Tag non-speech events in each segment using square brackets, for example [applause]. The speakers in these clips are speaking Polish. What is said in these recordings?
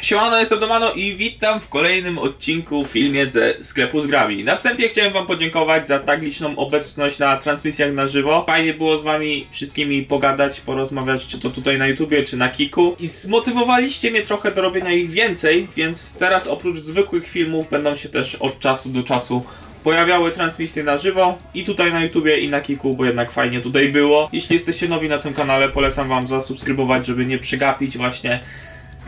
Siemano, jestem Domano i witam w kolejnym odcinku filmie ze sklepu z grami. Na wstępie chciałem wam podziękować za tak liczną obecność na transmisjach na żywo. Fajnie było z wami wszystkimi pogadać, porozmawiać, czy to tutaj na YouTubie, czy na Kiku. I zmotywowaliście mnie trochę do robienia ich więcej, więc teraz oprócz zwykłych filmów będą się też od czasu do czasu pojawiały transmisje na żywo i tutaj na YouTubie i na Kiku, bo jednak fajnie tutaj było. Jeśli jesteście nowi na tym kanale, polecam wam zasubskrybować, żeby nie przegapić właśnie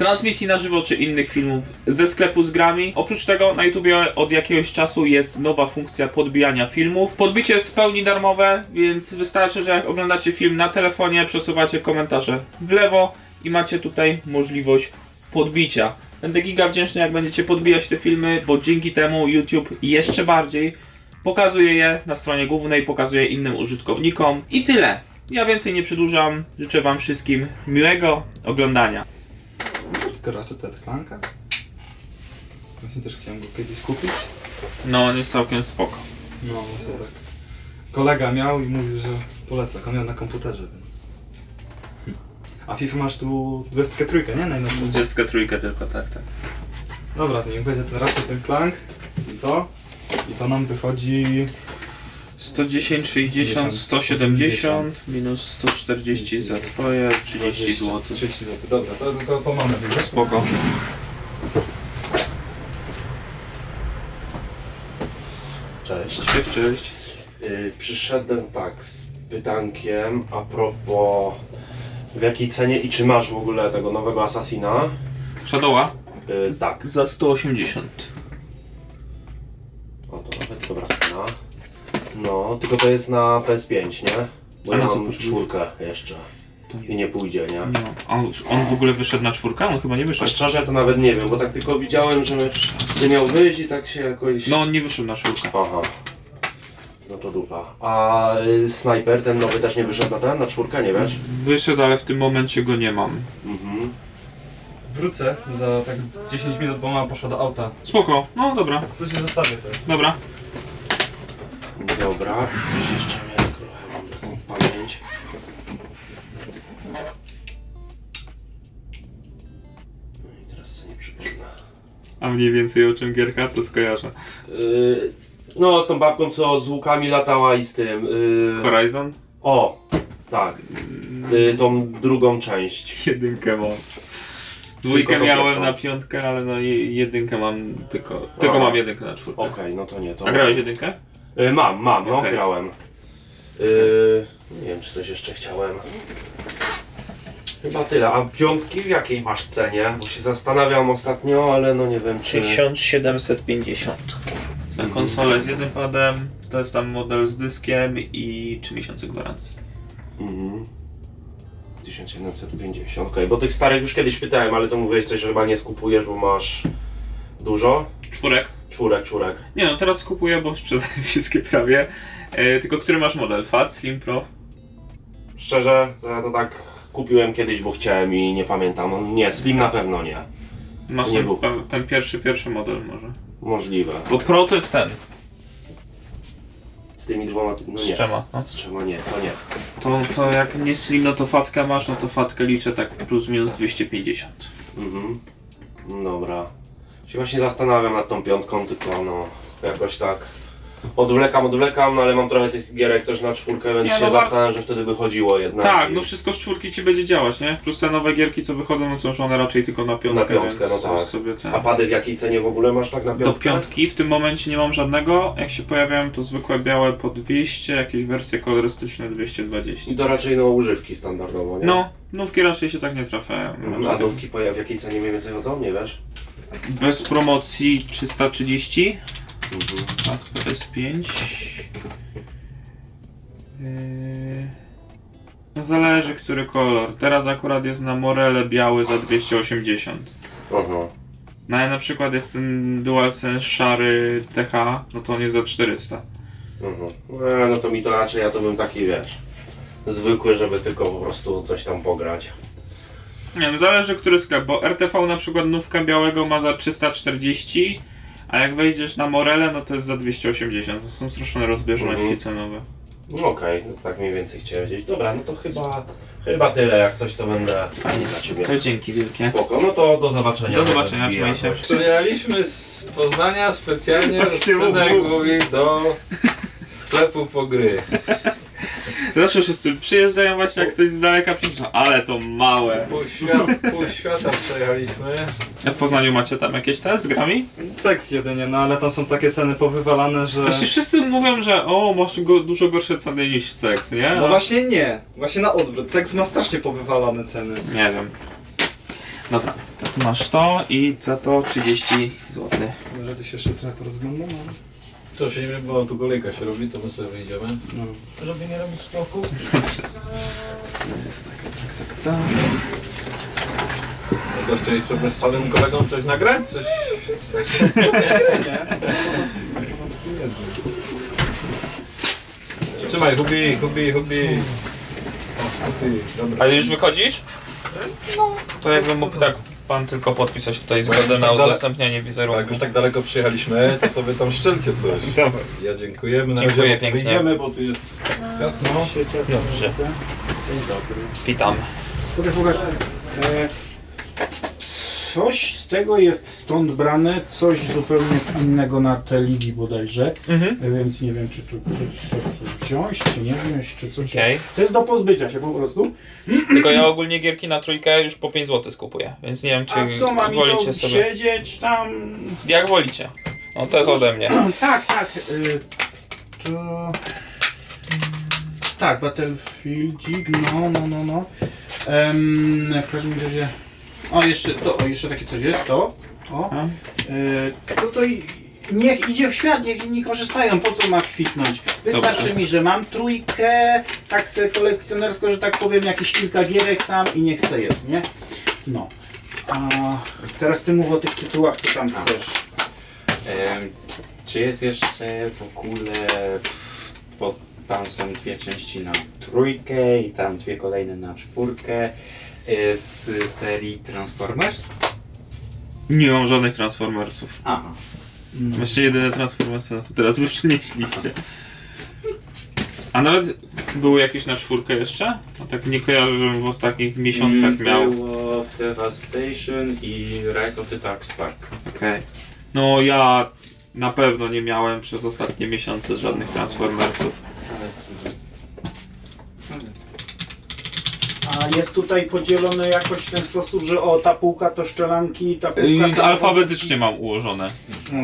transmisji na żywo czy innych filmów ze sklepu z grami. Oprócz tego na YouTubie od jakiegoś czasu jest nowa funkcja podbijania filmów. Podbicie jest w pełni darmowe, więc wystarczy, że jak oglądacie film na telefonie, przesuwacie komentarze w lewo i macie tutaj możliwość podbicia. Będę giga wdzięczny jak będziecie podbijać te filmy, bo dzięki temu YouTube jeszcze bardziej pokazuje je na stronie głównej, pokazuje innym użytkownikom i tyle. Ja więcej nie przedłużam. Życzę wam wszystkim miłego oglądania. Ratchet Clanka? Właśnie też chciałem go kiedyś kupić. No, on jest całkiem spoko. No, to tak. Kolega miał i mówił, że poleca. On miał na komputerze, więc... A FIFA masz tu 23, nie? Najnowszą. 23 tylko, tak, tak. Dobra, to niech będzie ten Ratchet Clank i to. I to nam wychodzi... 110, 60, 170, minus 140 za twoje, 30 zł. 30 zł, dobra, to, to, to mamy. Spoko. Cześć. Cześć, cześć. Yy, przyszedłem tak z pytankiem a propos w jakiej cenie i czy masz w ogóle tego nowego Assassina? Shadowa? Yy, tak. Za 180. No, tylko to jest na PS5, nie? Bo A ja na co mam potrzebujesz? czwórkę jeszcze To nie- i nie pójdzie, nie? Nie ma. On, on w ogóle wyszedł na czwórkę? On chyba nie A wyszedł. szczerze to nawet nie wiem, bo tak tylko widziałem, że że miał wyjść i tak się jakoś... No, on nie wyszedł na czwórkę. Aha. No to dupa. A y, Sniper, ten nowy też nie wyszedł na ten, na czwórkę, nie wiesz? Wyszedł, ale w tym momencie go nie mam. Mhm. Wrócę za tak 10 minut, bo mama poszła do auta. Spoko, no dobra, To ci zostawię to. dobra. Dobra, coś jeszcze miałem, kurwa, mam taką pamięć. No i teraz sobie nie przypomnę. A mniej więcej o czym gierka, to skojarzę. Yy, no, z tą babką, co z łukami latała i z tym. Yy, Horizon? o, tak. Yy, tą drugą część. [laughs] Jedynkę mam. Dwójkę tą miałem pierwszą. na piątkę, ale no je- jedynkę mam tylko. Tylko mam jedynkę na czwórkę. Okej, no to nie to. A grałeś jedynkę? Yy, mam, mam, no, Okej. grałem. Yy, nie wiem, czy coś jeszcze chciałem. Chyba tyle. A piątki w jakiej masz cenie? Bo się zastanawiam ostatnio, ale no nie wiem czy. 6750. Za konsolę z jednym padem, to jest tam model z dyskiem i 3 miesiące gwarancji. Mhm. 1750, okej, bo tych starych już kiedyś pytałem, ale to mówiłeś coś, że chyba nie skupujesz, bo masz dużo? Czwórek? Czwórek, czwórek. Nie no, teraz kupuję, bo sprzedaję [laughs] wszystkie prawie. E, tylko który masz model? Fat, Slim Pro? Szczerze, to ja to tak kupiłem kiedyś, bo chciałem i nie pamiętam. No, nie, Slim na pewno nie. Masz Nie ten, był. pe- ten pierwszy, pierwszy model może. Możliwe. Bo Pro to jest ten. Z tymi dwoma, no Z nie. trzema. No. Z trzema nie, to nie. To, to jak nie Slim, no to fatkę masz, no to fatkę liczę tak plus minus 250. Mhm. Dobra. Się właśnie zastanawiam nad tą piątką, tylko no jakoś tak odwlekam, odwlekam, no ale mam trochę tych gierek też na czwórkę, więc Nie, się no wa- zastanawiam, że wtedy by chodziło jednak. Tak, i- no wszystko z czwórki ci będzie działać, nie? Plus te nowe gierki, co wychodzą, no to już one raczej tylko na piątkę, Na piątkę, więc no tak. sobie ten... A pady w jakiej cenie w ogóle masz tak na Do piątkę? piątki w tym momencie nie mam żadnego. Jak się pojawiają, to zwykłe białe po 200, jakieś wersje kolorystyczne 220. I to raczej no używki standardowo, nie? No, nówki raczej się tak nie trafiają. Mhm. A nówki po w jakiej cenie mniej więcej chodzą, nie wiesz? Bez promocji 330, Mhm. a to jest 5. Yy... No Zależy który kolor. Teraz akurat jest na Morele biały za 280. Aha. No ale na przykład jest ten DualSense szary TH, no to on jest za 400. Mhm. No, no to mi to raczej, ja to bym taki, wiesz, zwykły, żeby tylko po prostu coś tam pograć. Nie wiem, zależy który sklep, bo RTV na przykład nówka białego ma za 340, a jak wejdziesz na Morele, no to jest za 280. To są straszne rozbieżności Mhm. cenowe. No okej, no tak mniej więcej chciałem wiedzieć. Dobra, no to chyba Chyba tyle, jak coś to będę Fajnie. dla Ciebie. To dzięki wielkie. Spoko, no to do zobaczenia. Do zobaczenia, trzymaj się. Przyjechaliśmy z Poznania specjalnie, Właśnie synek mówi, do sklepu po gry. Zawsze wszyscy przyjeżdżają właśnie jak ktoś z daleka przyjeżdża, ale to małe. Pół, świat, pół świata przejechaliśmy. A w Poznaniu macie tam jakieś te z grami? Seks jedynie, no ale tam są takie ceny powywalane, że... Znaczy wszyscy mówią, że o, masz go, dużo gorsze ceny niż seks, nie? No właśnie nie. Właśnie na odwrót. Seks ma strasznie powywalane ceny. Nie wiem. Dobra, to tu masz to i za to 30 zł. Może ty się jeszcze trochę porozglądam, ale... To się nie bo tu kolejka się robi, to my sobie wyjdziemy. No. Żeby nie robić. To jest tak, tak, tak, tak. No co, chcieli sobie z panem kolegą coś nagrać? Coś... [laughs] Trzymaj, hubi, hubi, hubi. O, hubi, dobra. Ale już wychodzisz? No. To jakbym mógł tak pan tylko podpisać tutaj zgodę już na tak dale- udostępnienie Jak wizerunku. już tak daleko przyjechaliśmy, to sobie tam szczelcie coś. [laughs] Dobra. Ja dziękujemy. Na Dziękuję razie pięknie. Wyjdziemy, bo tu jest jasno. Dobrze. Witam. Pokaż, pokaż. E, coś z tego jest stąd brane, coś zupełnie z innego na te ligi bodajże. Mhm. E, Więc nie wiem, czy tu coś, coś, coś wziąć, czy nie wziąć, czy coś. Okej. To jest do pozbycia się po prostu. Tylko ja ogólnie gierki na trójkę już po 5 zł skupuję, więc nie wiem czy A to ma mi wolicie to sobie. siedzieć tam. Jak wolicie. No to jest ode mnie. [clears throat] tak, tak. y, to. Tak, Battlefieldzik, no, no, no, no. Em, w każdym razie. O, jeszcze to, o, jeszcze takie coś jest, to. O. A? E, to, to i- niech idzie w świat, niech inni korzystają, po co ma kwitnąć? Wystarczy Dobrze. mi, że mam trójkę, tak se kolekcjonersko, że tak powiem, jakieś kilka gierek tam i niech se jest, nie? No. A teraz ty mów o tych tytułach, co tam chcesz. Em, Czy jest jeszcze w ogóle, pff, bo tam są dwie części na trójkę i tam dwie kolejne na czwórkę z serii Transformers? Nie mam żadnych Transformersów. Aha. No. Jeszcze jedyne Transformersy, no to teraz wy przynieśliście. A nawet były jakieś na czwórkę jeszcze? No tak nie kojarzę, żebym w ostatnich miesiącach Mm, miał. Było Devastation i Rise of the Dark Spark. Okej. No ja na pewno nie miałem przez ostatnie miesiące żadnych Transformersów. A jest tutaj podzielone jakoś w ten sposób, że o, ta półka to szczelanki, ta półka... I samochodów. alfabetycznie mam ułożone.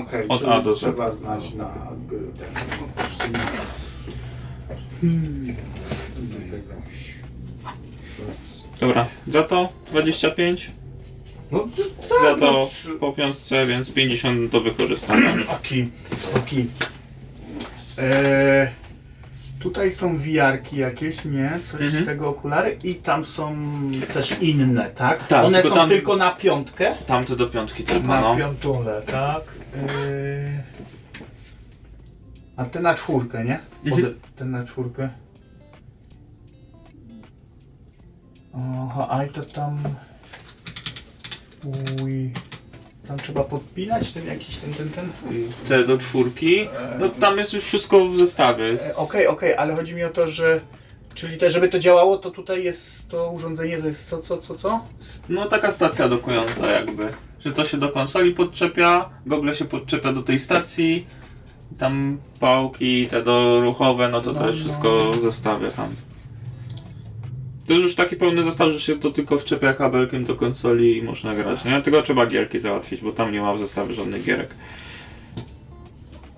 Okej, Od czyli A do Z. Trzeba znać na... ten- Dobra, za to 25, No za to po piątce, więc 50 do wykorzystania. Oki, oki. Eee, tutaj są wiarki jakieś, nie? Coś Mhm. z tego okulary i tam są też inne, tak? Tak, One tylko są tam- tylko na piątkę? Tamte do piątki tylko, Na no. piątulę, tak? Eee, a te na czwórkę, nie? Mhm. Ode- Ten na czwórkę. Aha, a i to tam... Uj... Tam trzeba podpinać ten jakiś ten, ten, ten? Te do czwórki, no tam jest już wszystko w zestawie. E. Okej, okej, ale chodzi mi o to, że. Czyli te, żeby to działało, to tutaj jest to urządzenie, to jest co, co, co, co? No taka stacja dokująca jakby. Że to się do konsoli podczepia, gogle się podczepia do tej stacji, tam pałki, te do ruchowe, no to No, to jest no. wszystko w zestawie tam. To jest już taki pełny zestaw, że się to tylko wczepia kabelkiem do konsoli i można grać, nie? Tylko trzeba gierki załatwić, bo tam nie ma w zestawie żadnych gierek.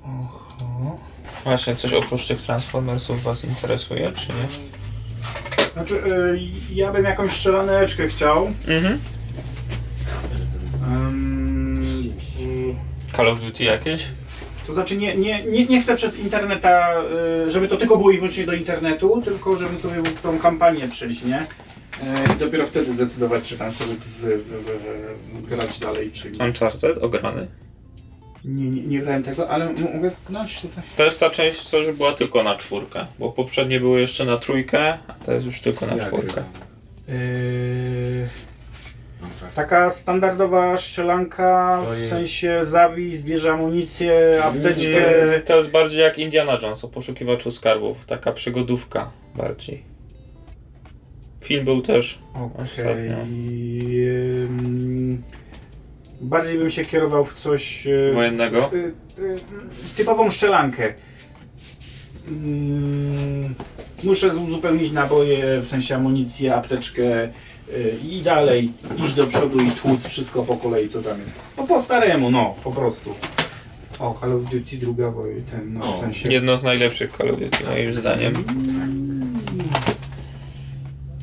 Oho. Właśnie, coś oprócz tych Transformersów Was interesuje, czy nie? Znaczy, y, ja bym jakąś strzelaneczkę chciał. Mhm. Ym, Call of Duty jakieś? To znaczy, nie, nie, nie, nie chcę przez interneta, y, żeby to tylko było i wyłącznie do internetu, tylko żebym sobie tą kampanię przejść, nie? Y, I dopiero wtedy zdecydować, czy tam sobie wy, wy, wy, wy, grać dalej, czy nie. Uncharted, ograny. Nie, nie, nie grałem tego, ale m- mogę tknąć tutaj. To jest ta część, co już była tylko na czwórkę, bo poprzednie były jeszcze na trójkę, a to jest już tylko na czwórkę. grywam. Taka standardowa strzelanka, To w jest- sensie zabij, zbierze amunicję, apteczkę. To jest bardziej jak Indiana Jones o poszukiwaczu skarbów, taka przygodówka bardziej. Film był też. Okej. Ostatnio. Bardziej bym się kierował w coś... e, Wojennego? z- y, y, Typową szczelankę. Ym, Muszę uzupełnić naboje, w sensie amunicję, apteczkę i dalej iść do przodu i tłuc wszystko po kolei, co tam jest. No po staremu, no, po prostu. O, Call of Duty druga woj- ten, no, w O, sensie... Jedno z najlepszych Call of Duty moim zdaniem.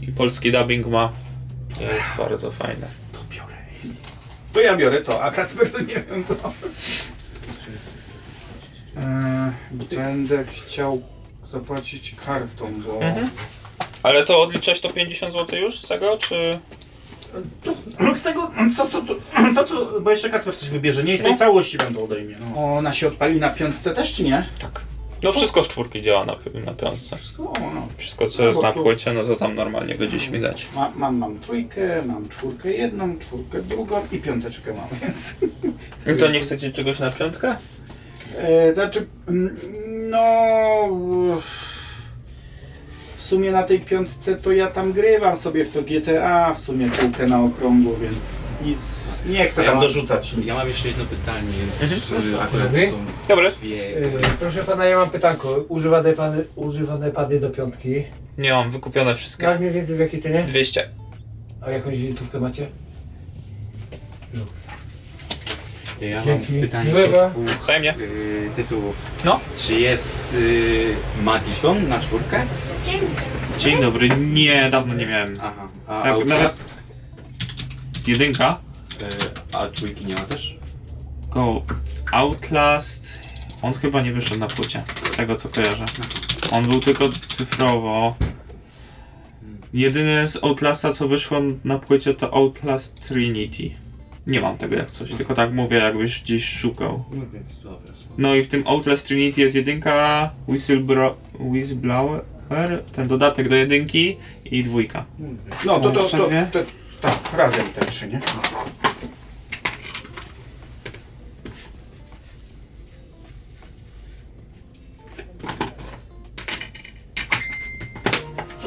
I polski dubbing ma. Jest bardzo fajne. To biorę. To ja biorę to, a Kacper to nie wiem co. Eee, będę chciał zapłacić kartą, bo... Mhm. Ale to odliczać to 50 zł już z tego, czy... Z tego, co, co, to, to, to, bo jeszcze Kacper coś wybierze, nie? I z tej No. całości będą odejmie. No. Ona się odpali na piątce też, czy nie? Tak. No wszystko z czwórki działa na, na piątce. Wszystko, no. Wszystko co jest na płycie, no to tam normalnie będzie śmigać. Ma, mam, mam trójkę, mam czwórkę jedną, czwórkę drugą i piąteczkę mam, [laughs] więc... I to nie chcecie czegoś na piątkę? E, znaczy, mm, no. W sumie na tej piątce to ja tam grywam sobie w to GTA, w sumie kółkę na okrągło, więc nic. Nie chcę Ja tam mam- dorzucać nic. Ja mam jeszcze jedno pytanie. Mhm. Czy akurat Dobry. są Dobra. dwie... Yy, proszę pana, ja mam pytanko. Używane pady, używane pady do piątki. Nie mam wykupione wszystkie. Jak mniej więcej w jakiej cenie? 200. A jakąś wizytówkę macie? Ja mam Dzięki. pytanie Miłego. do dwóch Wzajemnie. y, tytułów. No. Czy jest y, Madison na czwórkę? Dzień dobry. Nie, dawno nie miałem. Aha. A Tak, Outlast? Jedynka. Y, a trójki nie ma też? Go Outlast. On chyba nie wyszedł na płycie, z tego co kojarzę. On był tylko cyfrowo. Jedyne z Outlasta co wyszło na płycie to Outlast Trinity. Nie mam tego jak coś, tylko tak mówię jakbyś gdzieś szukał. No więc dobra. No i w tym Outlast Trinity jest jedynka, Whistlebro- Whistleblower, ten dodatek do jedynki i dwójka. No to to, Jeszcze to, dwie? to, tak, razem te trzy, nie?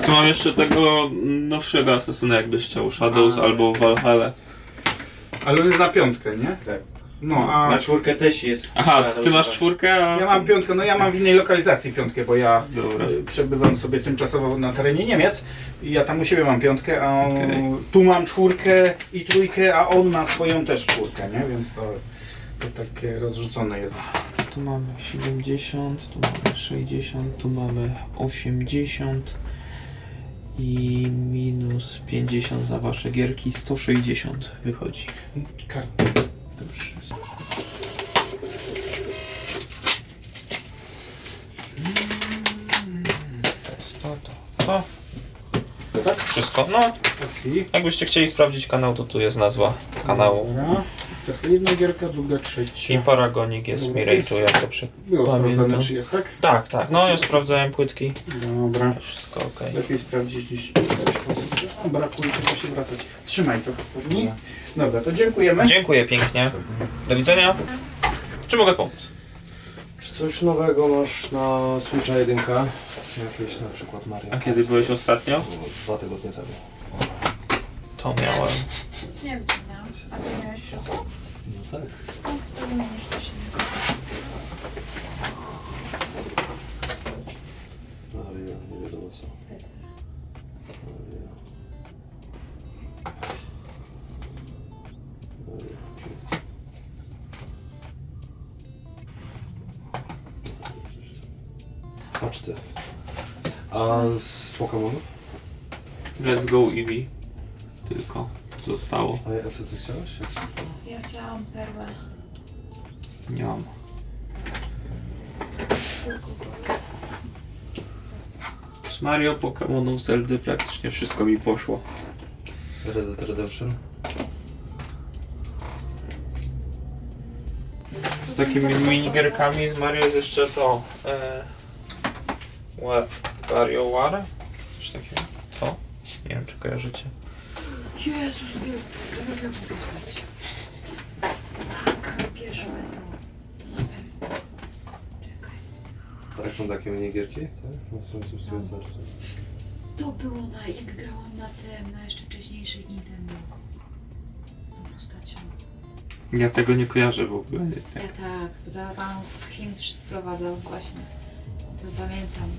Tu mam jeszcze tego nowszego Assassina jakbyś chciał, Shadows albo Valhalla. Ale on jest na piątkę, nie? Tak. No a. Na czwórkę też jest... Aha, ty masz czwórkę, a... Ja mam piątkę, no ja mam w innej lokalizacji piątkę, bo ja Dobra. y, przebywam sobie tymczasowo na terenie Niemiec i ja tam u siebie mam piątkę, a on, Okej. tu mam czwórkę i trójkę, a on ma swoją też czwórkę, nie? Więc to, to takie rozrzucone jest. Tu mamy 70, tu mamy 60, tu mamy 80 i minus 50 za wasze gierki, 160 wychodzi. Karty. Dobrze. To jest to, to, to. Tak? Wszystko, no. Taki. Jakbyście chcieli sprawdzić kanał, to tu jest nazwa kanału. Dobra. To jest jedna gierka, druga trzecia. I Paragonik jest mi rage'u, jak to przy... Było Pamiętam. czy jest tak? Tak, tak, no ja sprawdzałem płytki. Dobra. Wszystko ok. Lepiej sprawdzić niż coś o, brakuje czego się wracać. Trzymaj to pewnie. Dobra, to dziękujemy. Dziękuję pięknie. Do widzenia. Czy mogę pomóc? Czy coś nowego masz na Switcha 1? Jakieś na przykład Mario? A kiedy byłeś ostatnio? Dwa tygodnie temu. To miałem. Nie wyciągnęłam. A ty miałeś w środku? No tak. No, to coś innego. Poczty. A z Pokemonów? Let's go Eevee. Tylko zostało. A, a co ty chciałeś? Jak- Ja chciałam perłę. Nie mam. Z Mario, Pokémonów, Zeldy praktycznie wszystko mi poszło. Red Dead Redemption? Z takimi minigierkami z Mario jest jeszcze to... E, Wa- Wario War? Coś takiego. To? Nie wiem czy kojarzycie. Jezus, to bym postać. Tak, bierzmy to. To na pewno. Czekaj. Tak, są takie? Tak? No, są, są, są, są, są. to było na, jak grałam na tym, na jeszcze wcześniejszych Nintendo. Z tą postacią. Ja tego nie kojarzę w ogóle. Ja tak, bo to tam z Chin sprowadzał właśnie. To pamiętam.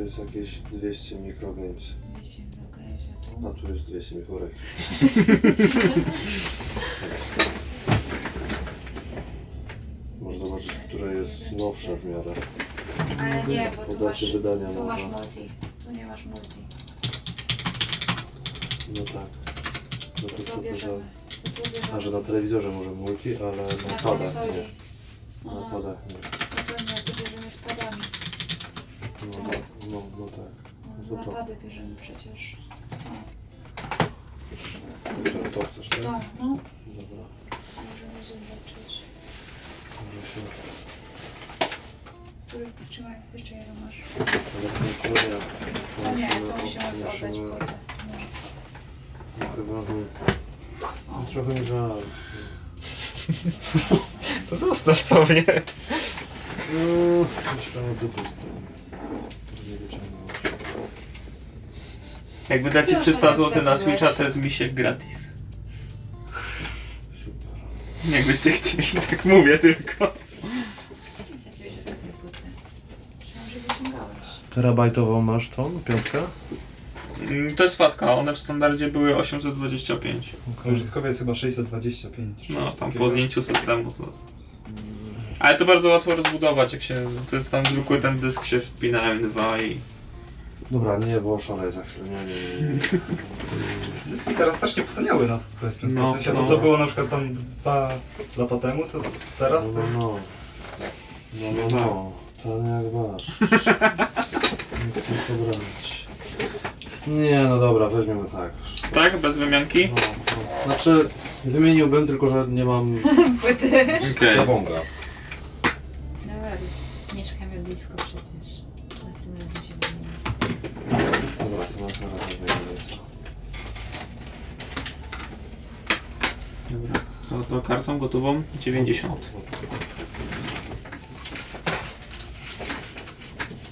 Tu jest jakieś 200 microgames. Mieścimy do games, a A tu? tu jest 200 microgames. [laughs] Może zobaczyć, które jest nowsze w miarę. Ale nie, bo tu masz, wydania tu masz można. multi. Tu nie masz multi. No tak. No to To tu bierzemy. tu bierzemy. A, że na telewizorze może multi, ale na Na padach konsoli. nie. Na Aha. padach nie. No to nie, tu bierzemy z padami. No, no, no tak. No, No na to to. pady bierzemy przecież. To, to chcesz, tak? To, no. Dobra. Możemy zobaczyć. Może się... Który, trzymaj, jeszcze jeden masz. Ale to nie. A nie, musimy- to musimy oddać musimy- płytę. No. Chyba... hmm. No, trochę mi żal. [laughs] To zostaw sobie. No, myślałem o dupy z tym. Nie wyciągnął. Jak wydacie Ty 300 ostatnio zł na. Switcha, to jest misiek gratis. Super. Jakbyście chcieli, tak mówię tylko. Jakim wsadziłeś ostatnie płyty? Myślałam, że wyciągałeś. Terabajtową masz tą, piątkę? Mm, To jest fatka, one w standardzie były 825. Użytkowy jest chyba 625. czy No, coś tam takiego. po zdjęciu systemu to... Ale to bardzo łatwo rozbudować, jak się... To jest tam zwykły ten dysk się wpina M2 i... Dobra, nie, bo szalej za chwilę. Nie, nie, nie. nie. Dyski teraz strasznie potaniały na PS5. No, w sensie no. to co było na przykład tam dwa lata temu, to teraz No, to jest... no, no. No, no, no. To nie jak masz. [laughs] Nie chcę to brać. Nie, no dobra, weźmiemy tak. Tak? Bez wymianki? No, no. Znaczy, wymieniłbym, tylko że nie mam [laughs] Płyty? Okej. jabłonga. Dobra, mieszkamy blisko przecież. Następnym razem się wymienimy. Dobra, to zaraz. Dobra. To, to kartą gotową 90.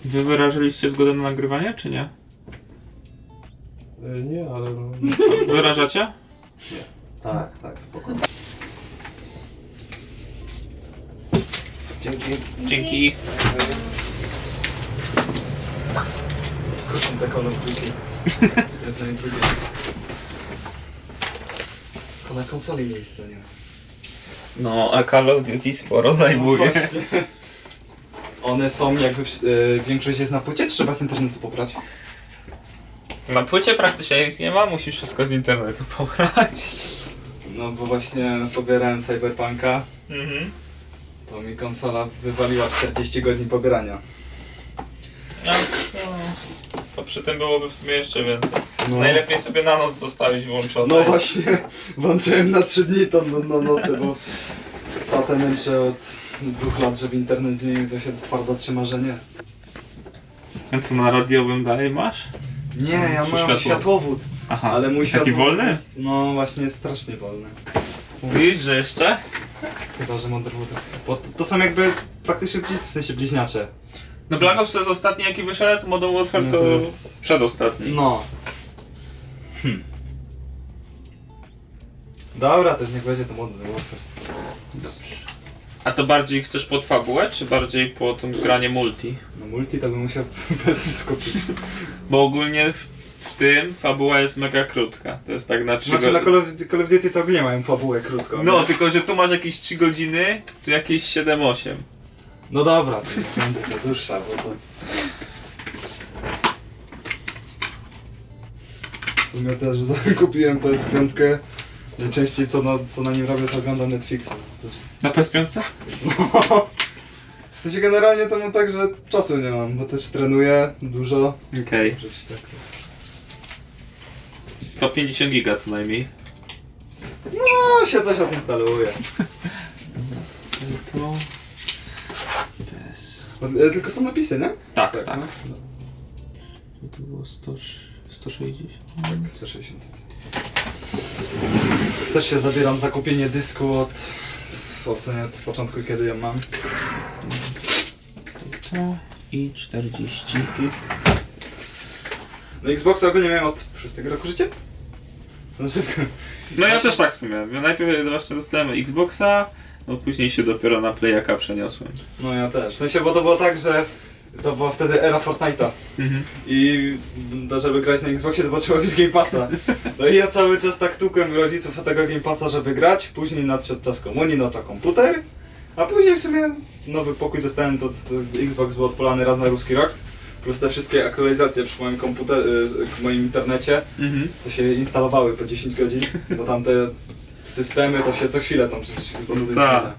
Wy wyrażyliście zgodę na nagrywanie, czy nie? Y, Nie, ale... no, Wyrażacie? Tak, tak, spokojnie. Dzięki. Dzięki. Te Call of Duty. Jedno i drugie. Tylko na konsoli miejsca nie ma. No, a Call of Duty sporo zajmuje. No właśnie. One są jakby, w, y, większość jest na płycie, trzeba z internetu pobrać? Na płycie praktycznie nic nie ma, musisz wszystko z internetu [laughs] pobrać. No bo właśnie pobierałem Cyberpunka, Mhm. to mi konsola wywaliła 40 godzin pobierania. A, to przy tym byłoby w sumie jeszcze więcej. No, Najlepiej sobie na noc zostawić włączone. no właśnie, [laughs] włączyłem na 3 dni to no, no noce, bo tatę męczę od dwóch lat, żeby internet zmienił, to się twardo trzyma, że nie. A co na radiowym dalej masz? Nie, ja Czy mam światło? światłowód, Aha, ale mój taki światłowód wolny? jest, no właśnie jest strasznie wolny. Mówisz, że jeszcze? Chyba, że Motherwood. Bo to, to są jakby praktycznie bliź, w sensie bliźniacze. No Black Ops to jest ostatni jaki wyszedł, Modern Warfare No to, to jest- przedostatni. No. Hmm. Dobra, też niech będzie to Modern Warfare. Dobrze. A to bardziej chcesz pod fabułę, czy bardziej pod granie multi? No multi to bym musiał [laughs] bez skupić. Bo ogólnie w, w tym fabuła jest mega krótka. To jest tak na 3 Znaczy na Call of, Call of Duty to nie mają fabułę krótką. No, nie? tylko że tu masz jakieś 3 godziny, tu jakieś 7-8. No dobra, to niech będzie to dłuższa, bo to... W sumie też zakupiłem PS5. Najczęściej co na, co na nim robię to oglądam Netflixa. To- Na PS5? No. W sensie generalnie to mam tak, że czasu nie mam, bo też trenuję dużo. Okej. Że się tak... 150 giga co najmniej. No, się coś odinstaluję. To... [laughs] Bez... Bo, e, Tylko są napisy, nie? Tak, tak. no. No. To było 100, 160. Tak, 160 jest. Też się zabieram za kupienie dysku od... Od początku, kiedy ją mam. I 40. No Xboxa ogólnie miałem od szóstego roku życia. No szybko. No ja też tak w sumie. Najpierw właśnie dostałem Xboxa, no później się dopiero na Playaka przeniosłem. No ja też. W sensie, bo to było tak, że to była wtedy era Fortnite'a. Mhm. I no, żeby grać na Xboxie to potrzeba mieć Game Passa. No i ja cały czas tak tukłem rodziców o tego Game Passa, żeby grać. Później nadszedł czas komunii, no to komputer. A później w sumie nowy pokój dostałem, to, to Xbox był odpalany raz na ruski rok. Plus te wszystkie aktualizacje przy moim komputer, w moim internecie, Mhm. to się instalowały po 10 godzin, bo tam te systemy to się co chwilę tam przecież Xbox No tak.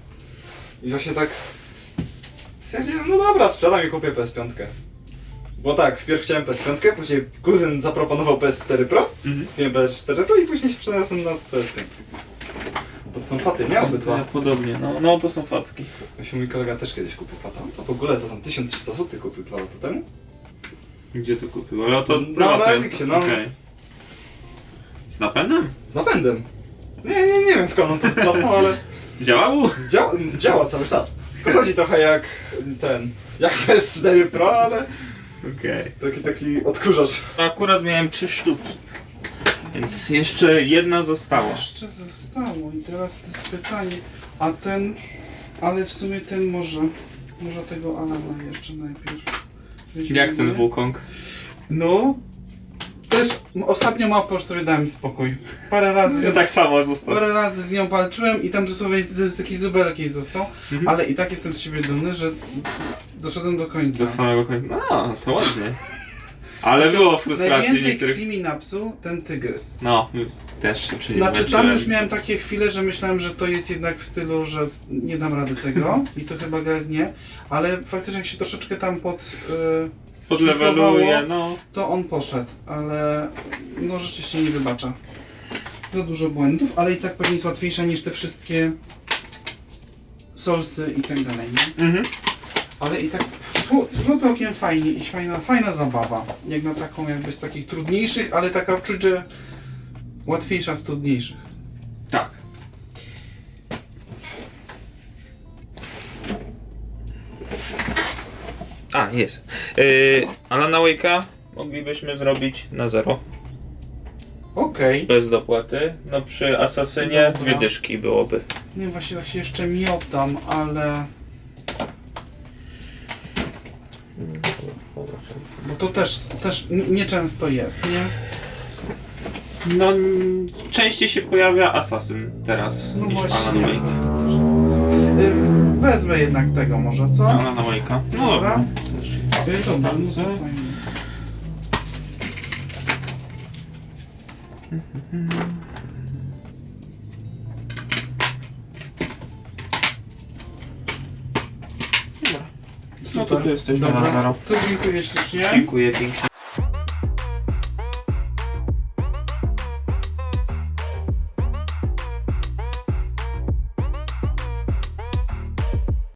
I właśnie tak stwierdziłem, no dobra, sprzedam i kupię PS5. Bo tak, wpierw chciałem PS5, później kuzyn zaproponował PS4 Pro, Mhm. kupiłem PS4 Pro i później się przeniosłem na PS5. Bo to są faty, miał Ja obydwa. podobnie, no, no to są fatki. Właśnie mój kolega też kiedyś kupił fata. To w ogóle za tam 1300 zł kupił dwa lata temu. Gdzie to kupił? Ale to Na prywatne Elixie, jest. no. Okej. Z napędem? Z napędem. Nie, nie, nie wiem skąd on to trzasnął, ale Działał? działa, działa cały czas. Tylko chodzi trochę jak ten, jak PS4 Pro, ale Okej. taki, taki odkurzacz. Akurat miałem trzy sztuki. Więc jeszcze jedna została. Jeszcze zostało i teraz to jest pytanie, a ten, ale w sumie ten może, może tego Alana jeszcze najpierw. weźmiemy. Jak ten Wukong? No, też ostatnio już sobie dałem spokój. Parę razy, z Ja nią, tak samo został. parę razy z nią walczyłem i tam dosłownie to jest taki zubelek jej został, Mhm. ale i tak jestem z siebie dumny, że doszedłem do końca. Do samego końca. No, to ładnie. [laughs] Ale Chociaż było frustracji Najwięcej niektórych. krwi mi napsuł ten tygrys. No, też się przy nim Znaczy tam już miałem takie chwile, że myślałem, że to jest jednak w stylu, że nie dam rady tego [laughs] i to chyba gra jest nie, ale faktycznie jak się troszeczkę tam pod yy, Szlifowało, no. to on poszedł, ale no rzeczywiście nie wybacza. Za dużo błędów, ale i tak pewnie jest łatwiejsza niż te wszystkie solsy i tak dalej, nie? Mhm. Ale i tak szło, szło całkiem fajnie i fajna, fajna zabawa. Jak na taką jakby z takich trudniejszych, ale taka czuć, że łatwiejsza z trudniejszych. Tak. A, jest. Yy, Alana Wake'a moglibyśmy zrobić na zero. Okej. Bez dopłaty. No przy Asasynie Dobra. dwie dyszki byłoby. Nie właśnie tak się jeszcze miotam, ale... Bo to też, też n- nieczęsto jest, nie? No, n- częściej się pojawia Asasyn teraz No niż właśnie. Alan Wake. Y, Wezmę jednak tego może, co? Alana Wake'a. No Dobra. dobra. Y, Dobrze, no to fajnie. No to tu jesteśmy Dobra. na zero. To dziękuję ślicznie. Dziękuję pięknie.